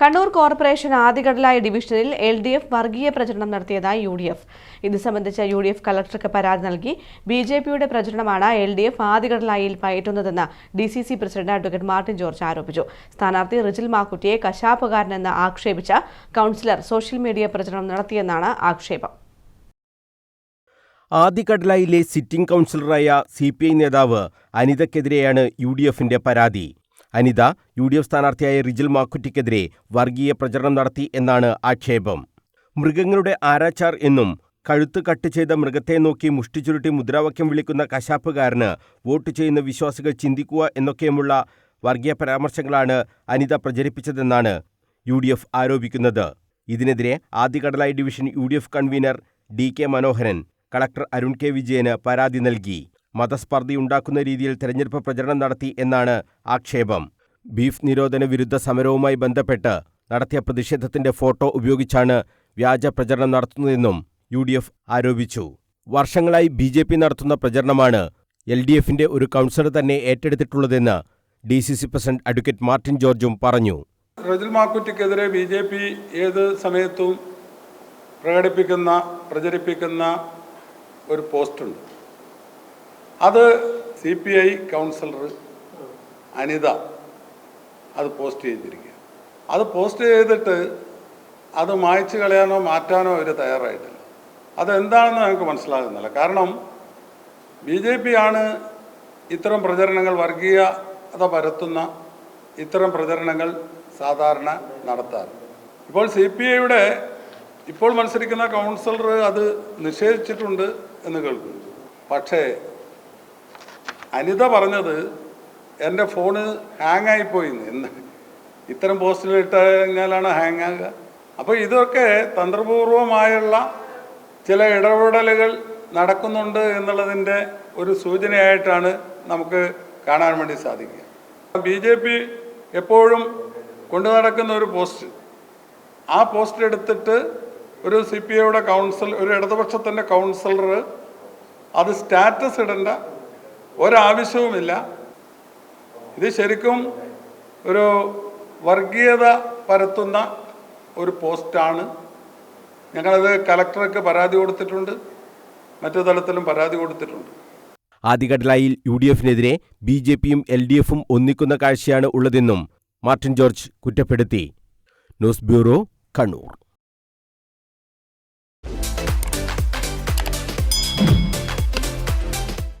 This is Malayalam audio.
കണ്ണൂർ കോർപ്പറേഷൻ ആദികടലായ ഡിവിഷനിൽ എൽ ഡി എഫ് വർഗീയ പ്രചരണം നടത്തിയതായി യു ഡി എഫ്. ഇത് സംബന്ധിച്ച യു ഡി എഫ് കലക്ടർക്ക് പരാതി നൽകി ബി ജെ പിയുടെ പ്രചരണമാണ് എൽ ഡി എഫ് ആദികടലായിൽ പയറ്റുന്നതെന്ന് D C C president advocate Martin George ആരോപിച്ചു. സ്ഥാനാർത്ഥി റിജിൽ മാക്കുറ്റിയെ കശാപ്പുകാരനെന്ന് ആക്ഷേപിച്ച കൗൺസിലർ സോഷ്യൽ മീഡിയ പ്രചരണം നടത്തിയെന്നാണ് ആക്ഷേപം. ആദികടലായിലെ സിറ്റിംഗ് കൗൺസിലറായ സി പി ഐ നേതാവ് അനിതയ്ക്കെതിരെയാണ് യു ഡി എഫിന്റെ പരാതി. അനിത യു ഡി എഫ് സ്ഥാനാർത്ഥിയായ റിജിൽ മാക്കുറ്റിക്കെതിരെ വർഗീയ പ്രചരണം നടത്തി എന്നാണ് ആക്ഷേപം. മൃഗങ്ങളുടെ ആരാച്ചാർ എന്നും കഴുത്ത് കട്ട് ചെയ്ത മൃഗത്തെ നോക്കി മുഷ്ടി ചുരുട്ടി മുദ്രാവാക്യം വിളിക്കുന്ന കശാപ്പുകാരന് വോട്ട് ചെയ്യുന്ന വിശ്വാസികൾ ചിന്തിക്കുക എന്നൊക്കെയുമുള്ള വർഗീയ പരാമർശങ്ങളാണ് അനിത പ്രചരിപ്പിച്ചതെന്നാണ് യു ഡി എഫ് ആരോപിക്കുന്നത്. ഇതിനെതിരെ Adikadalayi division U D F convener D K Manoharan collector Arun K വിജയന് പരാതി നൽകി. മതസ്പർദ്ധയുണ്ടാക്കുന്ന രീതിയിൽ തെരഞ്ഞെടുപ്പ് പ്രചരണം നടത്തി എന്നാണ് ആക്ഷേപം. ബീഫ് നിരോധന വിരുദ്ധ സമരവുമായി ബന്ധപ്പെട്ട് നടത്തിയ പ്രതിഷേധത്തിന്റെ ഫോട്ടോ ഉപയോഗിച്ചാണ് വ്യാജ പ്രചരണം നടത്തുന്നതെന്നും യു ഡി എഫ് ആരോപിച്ചു. വർഷങ്ങളായി ബി ജെ പി നടത്തുന്ന പ്രചരണമാണ് എൽ ഡി എഫിന്റെ ഒരു കൗൺസിലർ തന്നെ ഏറ്റെടുത്തിട്ടുള്ളതെന്ന് D C C president advocate Martin ജോർജും പറഞ്ഞു. റജിൽ മാക്കുറ്റിക്കെതിരെ ബി ജെ പി ഏത് സമയത്തും പ്രകടിപ്പിക്കുന്ന പ്രചരിപ്പിക്കുന്ന ഒരു പോസ്റ്റുണ്ട്. അത് C P I councillor Anitha അത് പോസ്റ്റ് ചെയ്തിരിക്കുക അത് പോസ്റ്റ് ചെയ്തിട്ട് അത് മായ്ച്ചു കളയാനോ മാറ്റാനോ അവർ തയ്യാറായിട്ടില്ല. അതെന്താണെന്ന് ഞങ്ങൾക്ക് മനസ്സിലാകുന്നില്ല. കാരണം ബി ജെ പി ആണ് ഇത്തരം പ്രചരണങ്ങൾ വർഗീയത പരത്തുന്ന ഇത്തരം പ്രചരണങ്ങൾ സാധാരണ നടത്താറ്. ഇപ്പോൾ സി പി ഐയുടെ ഇപ്പോൾ മത്സരിക്കുന്ന കൗൺസിലർ അത് നിഷേധിച്ചിട്ടുണ്ട് എന്ന് കേൾക്കുന്നു. പക്ഷേ അനിത പറഞ്ഞത് എന്റെ ഫോണ് ഹാങ് ആയിപ്പോയി എന്ന് ഇത്തരം പോസ്റ്റിൽ ഇട്ട് കഴിഞ്ഞാലാണ് ഹാങ് ആകുക അപ്പോൾ ഇതൊക്കെ തന്ത്രപൂർവമായുള്ള ചില ഇടപെടലുകൾ നടക്കുന്നുണ്ട് എന്നുള്ളതിന്റെ ഒരു സൂചനയായിട്ടാണ് നമുക്ക് കാണാൻ വേണ്ടി സാധിക്കുക. ബി ജെ പി എപ്പോഴും കൊണ്ടു നടക്കുന്ന ഒരു പോസ്റ്റ്. ആ പോസ്റ്റ് എടുത്തിട്ട് ഒരു സി പി ഐയുടെ കൗൺസിൽ ഒരു ഇടതുപക്ഷത്തിന്റെ കൗൺസിലർ അത് സ്റ്റാറ്റസ് ഇടേണ്ട ഒരാവശ്യവുമില്ല. ഇത് ശരിക്കും ഒരു വർഗീയത പരത്തുന്ന ഒരു പോസ്റ്റാണ്. ഞങ്ങളത് കലക്ടർക്ക് പരാതി കൊടുത്തിട്ടുണ്ട്. മറ്റു തലത്തിലും പരാതി കൊടുത്തിട്ടുണ്ട്. ആദ്യഘട്ടലായിൽ യു ഡി എഫിനെതിരെ ബി ജെ പിയും എൽ ഡി എഫും ഒന്നിക്കുന്ന കാഴ്ചയാണ് ഉള്ളതെന്നും മാർട്ടിൻ ജോർജ് കുറ്റപ്പെടുത്തി. News bureau Kannur.